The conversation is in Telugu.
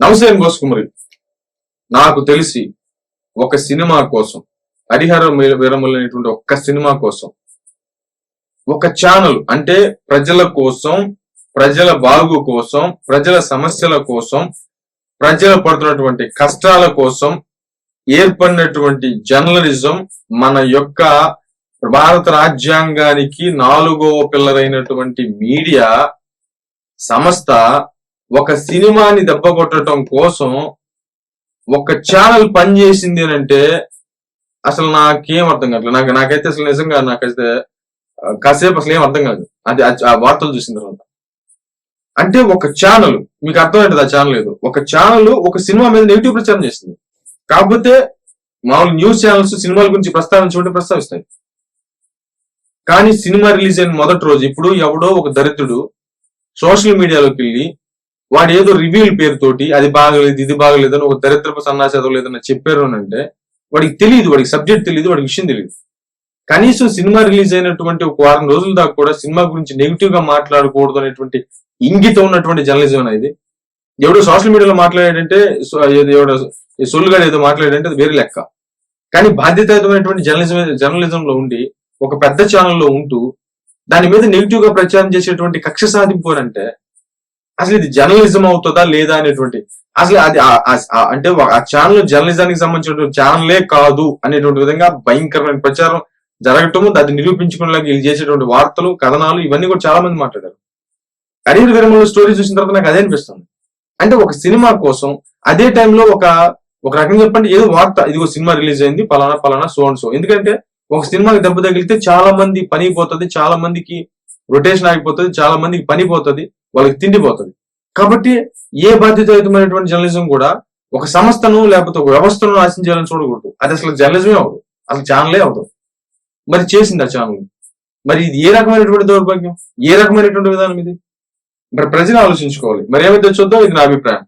నమస్తే గోసుకుమరి నాకు తెలిసి ఒక సినిమా కోసం హరిహర వీరములు అనేటువంటి ఒక్క సినిమా కోసం ఒక ఛానల్ అంటే ప్రజల కోసం ప్రజల బాగు కోసం ప్రజల సమస్యల కోసం ప్రజలు పడుతున్నటువంటి కష్టాల కోసం ఏర్పడినటువంటి జర్నలిజం మన యొక్క భారత రాజ్యాంగానికి నాలుగవ పిల్లరైనటువంటి మీడియా సంస్థ ఒక సినిమాని దెబ్బ కొట్టడం కోసం ఒక ఛానల్ పనిచేసింది అని అంటే అసలు నాకేం అర్థం కావట్లేదు. నాకు నాకైతే అసలు నిజంగా నాకైతే కాసేపు అసలు ఏం అర్థం కాదు అది ఆ- వార్తలు చూసిన తర్వాత. అంటే ఒక ఛానల్ మీకు అర్థమైంది ఆ ఛానల్ లేదు ఒక ఛానల్ ఒక సినిమా మీద నెగిటివ్ ప్రచారం చేసింది. కాకపోతే మామూలు న్యూస్ ఛానల్స్ సినిమాల గురించి ప్రస్తావించుకుంటే ప్రస్తావిస్తాయి. కానీ సినిమా రిలీజ్ అయిన మొదటి రోజు ఇప్పుడు ఎవడో ఒక దరిద్రుడు సోషల్ మీడియాలోకి వెళ్ళి వాడు ఏదో రివ్యూల పేరుతోటి అది బాగలేదు ఇది బాగలేదు అని ఒక దరిద్రపు సన్నాసి చదవలేదని చెప్పారు అని అంటే వాడికి తెలియదు వాడికి సబ్జెక్ట్ తెలియదు వాడికి విషయం తెలియదు కనీసం సినిమా రిలీజ్ అయినటువంటి ఒక వారం రోజుల దాకా కూడా సినిమా గురించి నెగిటివ్గా మాట్లాడకూడదు అనేటువంటి ఇంగితం ఉన్నటువంటి జర్నలిజం అనేది ఎవడో సోషల్ మీడియాలో మాట్లాడాడంటే ఏదో ఎవడో సొల్లుగాడు ఏదో మాట్లాడాడంటే అది వేరే లెక్క. కానీ బాధ్యతయుతమైనటువంటి జర్నలిజం జర్నలిజంలో ఉండి ఒక పెద్ద ఛానల్లో ఉంటూ దాని మీద నెగిటివ్గా ప్రచారం చేసేటువంటి కక్ష సాధింపు అంటే అసలు ఇది జర్నలిజం అవుతుందా లేదా అనేటువంటి అసలు అది అంటే ఆ ఛానల్ జర్నలిజానికి సంబంధించినటువంటి ఛానలే కాదు అనేటువంటి విధంగా భయంకరమైన ప్రచారం జరగటము దాన్ని నిరూపించుకునేలాగా వీళ్ళు చేసేటువంటి వార్తలు కథనాలు ఇవన్నీ కూడా చాలా మంది మాట్లాడారు. అడిగిన విరమణ స్టోరీ చూసిన తర్వాత నాకు అదే అనిపిస్తుంది. అంటే ఒక సినిమా కోసం అదే టైంలో ఒక ఒక రకంగా చెప్పండి ఏదో వార్త ఇదిగో సినిమా రిలీజ్ అయింది పలానా పలానా సో అండ్ సో ఎందుకంటే ఒక సినిమాకి దెబ్బ తగిలితే చాలా మంది పని పోతుంది చాలా మందికి రొటేషన్ ఆగిపోతుంది చాలా మందికి పని పోతుంది వాళ్ళకి తిండిపోతుంది కాబట్టి ఏ బాధ్యతాయుతమైనటువంటి జర్నలిజం కూడా ఒక సంస్థను లేకపోతే ఒక వ్యవస్థను ఆశించాలని చూడకూడదు. అది అసలు జర్నలిజమే అవ్వదు. అసలు ఛానలే అవ్వదు. మరి చేసింది ఆ ఛానల్ మరి ఇది ఏ రకమైనటువంటి దౌర్భాగ్యం? ఏ రకమైనటువంటి విధానం ఇది? మరి ప్రజలు ఆలోచించుకోవాలి. మరి ఏమైతే చూద్దాం? ఇది నా అభిప్రాయం.